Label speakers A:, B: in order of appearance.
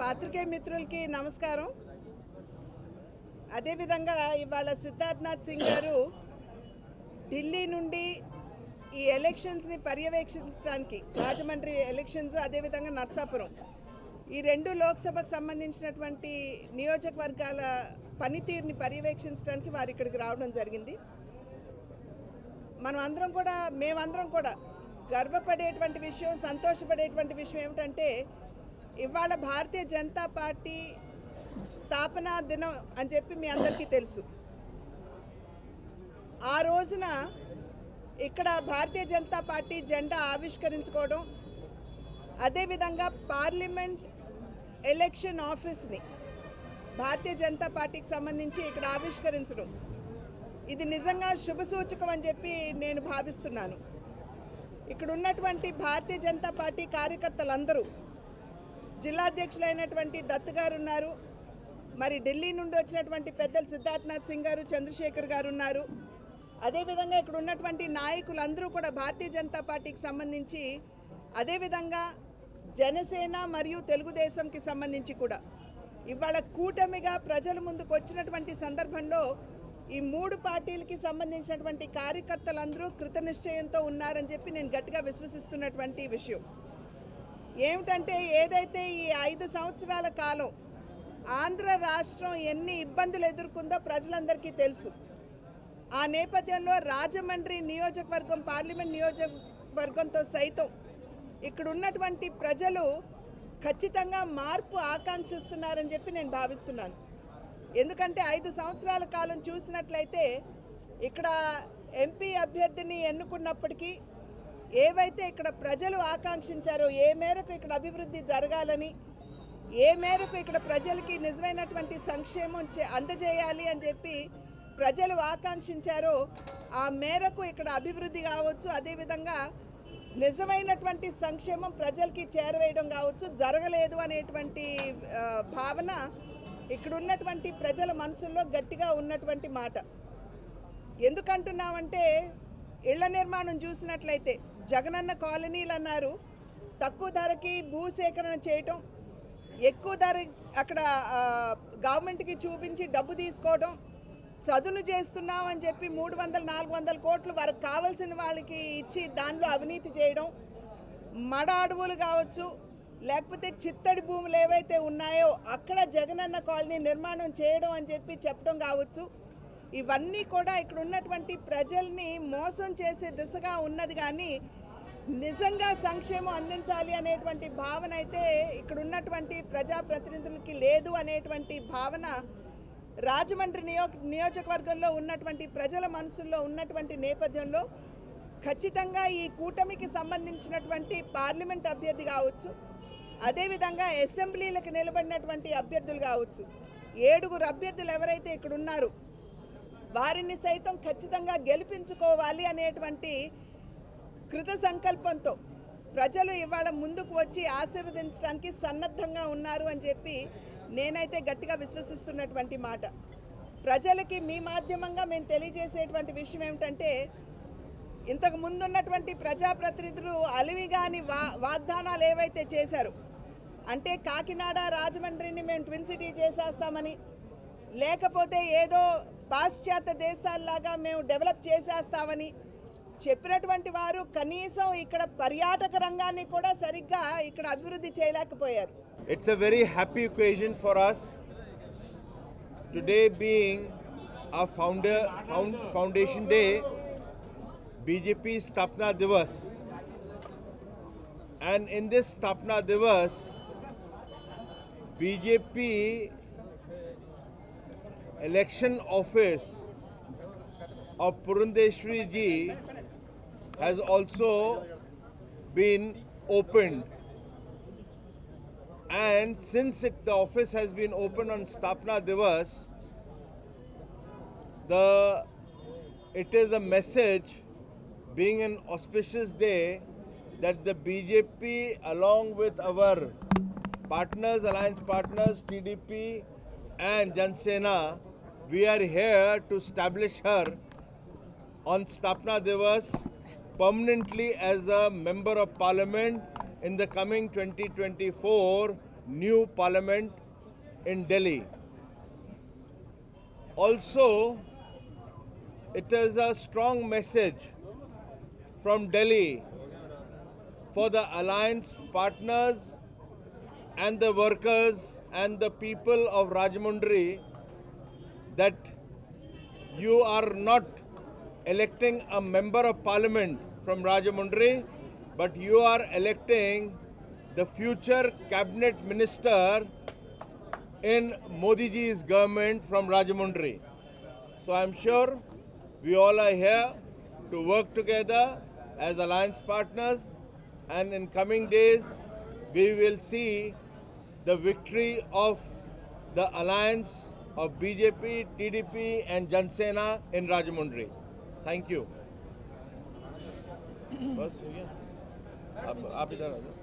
A: పాత్రికేయ మిత్రులకి నమస్కారం. అదేవిధంగా ఇవాళ సిద్ధార్థనాథ్ సింగ్ గారు ఢిల్లీ నుండి ఈ ఎలక్షన్స్ని పర్యవేక్షించడానికి రాజమండ్రి ఎలక్షన్స్ అదేవిధంగా నర్సాపురం ఈ రెండు లోక్సభకు సంబంధించినటువంటి నియోజకవర్గాల పనితీరుని పర్యవేక్షించడానికి వారు ఇక్కడికి రావడం జరిగింది. మనం అందరం కూడా మేమందరం కూడా గర్వపడేటువంటి విషయం సంతోషపడేటువంటి విషయం ఏమిటంటే ఇవాళ భారతీయ జనతా పార్టీ స్థాపనా దినం అని చెప్పి మీ అందరికీ తెలుసు. ఆ రోజున ఇక్కడ భారతీయ జనతా పార్టీ జెండా ఆవిష్కరించుకోవడం అదేవిధంగా పార్లమెంట్ ఎలక్షన్ ఆఫీస్ని భారతీయ జనతా పార్టీకి సంబంధించి ఇక్కడ ఆవిష్కరించడం. ఇది నిజంగా శుభసూచకం అని చెప్పి నేను భావిస్తున్నాను. ఇక్కడ ఉన్నటువంటి భారతీయ జనతా పార్టీ కార్యకర్తలందరూ జిల్లాధ్యక్షులైనటువంటి దత్ గారు ఉన్నారు. మరి ఢిల్లీ నుండి వచ్చినటువంటి పెద్దలు సిద్ధార్థనాథ్ సింగ్ గారు చంద్రశేఖర్ గారు ఉన్నారు. అదేవిధంగా ఇక్కడ ఉన్నటువంటి నాయకులందరూ కూడా భారతీయ జనతా పార్టీకి సంబంధించి అదేవిధంగా జనసేన మరియు తెలుగుదేశంకి సంబంధించి కూడా ఇవాళ కూటమిగా ప్రజల ముందుకు వచ్చినటువంటి సందర్భంలో ఈ మూడు పార్టీలకి సంబంధించినటువంటి కార్యకర్తలందరూ కృతనిశ్చయంతో ఉన్నారని చెప్పి నేను గట్టిగా విశ్వసిస్తున్నటువంటి విషయం. ఏమిటంటే ఏదైతే ఈ ఐదు సంవత్సరాల కాలం ఆంధ్ర రాష్ట్రం ఎన్ని ఇబ్బందులు ఎదుర్కొందో ప్రజలందరికీ తెలుసు. ఆ నేపథ్యంలో రాజమండ్రి నియోజకవర్గం పార్లమెంట్ నియోజకవర్గంతో సైతం ఇక్కడ ఉన్నటువంటి ప్రజలు ఖచ్చితంగా మార్పు ఆకాంక్షిస్తున్నారని చెప్పి నేను భావిస్తున్నాను. ఎందుకంటే ఐదు సంవత్సరాల కాలం చూసినట్లయితే ఇక్కడ ఎంపీ అభ్యర్థిని ఎన్నుకున్నప్పటికీ ఏవైతే ఇక్కడ ప్రజలు ఆకాంక్షించారో ఏ మేరకు ఇక్కడ అభివృద్ధి జరగాలని ఏ మేరకు ఇక్కడ ప్రజలకి నిజమైనటువంటి సంక్షేమం చే- అందజేయాలి అని చెప్పి ప్రజలు ఆకాంక్షించారో ఆ మేరకు ఇక్కడ అభివృద్ధి కావచ్చు. అదేవిధంగా నిజమైనటువంటి సంక్షేమం ప్రజలకి చేరవేయడం కావచ్చు. జరగలేదు అనేటువంటి భావన ఇక్కడ ఉన్నటువంటి ప్రజల మనసుల్లో గట్టిగా ఉన్నటువంటి మాట. ఎందుకంటున్నామంటే ఇళ్ళ నిర్మాణం చూసినట్లయితే జగనన్న కాలనీలు అన్నారు తక్కువ ధరకి భూసేకరణ చేయటం ఎక్కువ ధర అక్కడ గవర్నమెంట్కి చూపించి డబ్బు తీసుకోవడం చదును చేస్తున్నాం అని చెప్పి మూడు వందల నాలుగు వందల కోట్లు వారికి కావాల్సిన వాళ్ళకి ఇచ్చి దానిలో అవినీతి చేయడం మడ అడవులు కావచ్చు లేకపోతే చిత్తడి భూములు ఏవైతే ఉన్నాయో అక్కడ జగనన్న కాలనీ నిర్మాణం చేయడం అని చెప్పి చెప్పడం కావచ్చు. ఇవన్నీ కూడా ఇక్కడ ఉన్నటువంటి ప్రజల్ని మోసం చేసే దిశగా ఉన్నది కానీ నిజంగా సంక్షేమం అందించాలి అనేటువంటి భావన అయితే ఇక్కడ ఉన్నటువంటి ప్రజాప్రతినిధులకి లేదు అనేటువంటి భావన రాజమండ్రి నియో నియోజకవర్గంలో ఉన్నటువంటి ప్రజల మనసుల్లో ఉన్నటువంటి నేపథ్యంలో ఖచ్చితంగా ఈ కూటమికి సంబంధించినటువంటి పార్లమెంట్ అభ్యర్థి కావచ్చు అదేవిధంగా అసెంబ్లీలకు నిలబడినటువంటి అభ్యర్థులు కావచ్చు. ఏడుగురు అభ్యర్థులు ఎవరైతే ఇక్కడ ఉన్నారు వారిని సైతం ఖచ్చితంగా గెలిపించుకోవాలి అనేటువంటి కృత సంకల్పంతో ప్రజలు ఇవాళ ముందుకు వచ్చి ఆశీర్వదించడానికి సన్నద్ధంగా ఉన్నారు అని చెప్పి నేనైతే గట్టిగా విశ్వసిస్తున్నటువంటి మాట. ప్రజలకి మీ మాధ్యమంగా మేము తెలియజేసేటువంటి విషయం ఏమిటంటే ఇంతకు ముందున్నటువంటి ప్రజాప్రతినిధులు అలివిగాని వా వాగ్దానాలు ఏవైతే చేశారు అంటే కాకినాడ రాజమండ్రిని మేము ట్విన్ సిటీ చేసేస్తామని లేకపోతే ఏదో పాశ్చాత్య దేశాల్లాగా మేము డెవలప్ చేసేస్తామని చెప్పినటువంటి వారు కనీసం ఇక్కడ పర్యాటక రంగాన్ని కూడా సరిగ్గా ఇక్కడ అభివృద్ధి చేయలేకపోయారు
B: It's a very happy occasion for us. Today being our founder found, foundation day, BJP Stapna Divas. And in this Stapna Divas, BJP election office of Purundeshwari ji has also been opened. And since it, the office has been opened on Stapna Divas, the it is a message, being an auspicious day, that the BJP, along with our partners, alliance partners, TDP and Jansena, we are here to establish her on Stapna Divas permanently as a member of parliament in the coming 2024 new parliament in Delhi. Also, it is a strong message from Delhi for the alliance partners and the workers and the people of Rajamundry that you are not electing a member of parliament from Rajamundry, but you are electing the future cabinet minister in Modi ji's government from Rajamundry. So I'm sure we all are here to work together as alliance partners, and in coming days, we will see the victory of the alliance of BJP, TDP, and Jansena in Rajamundry. Thank you. बस हो। गया आप आप इधर आ जाओ।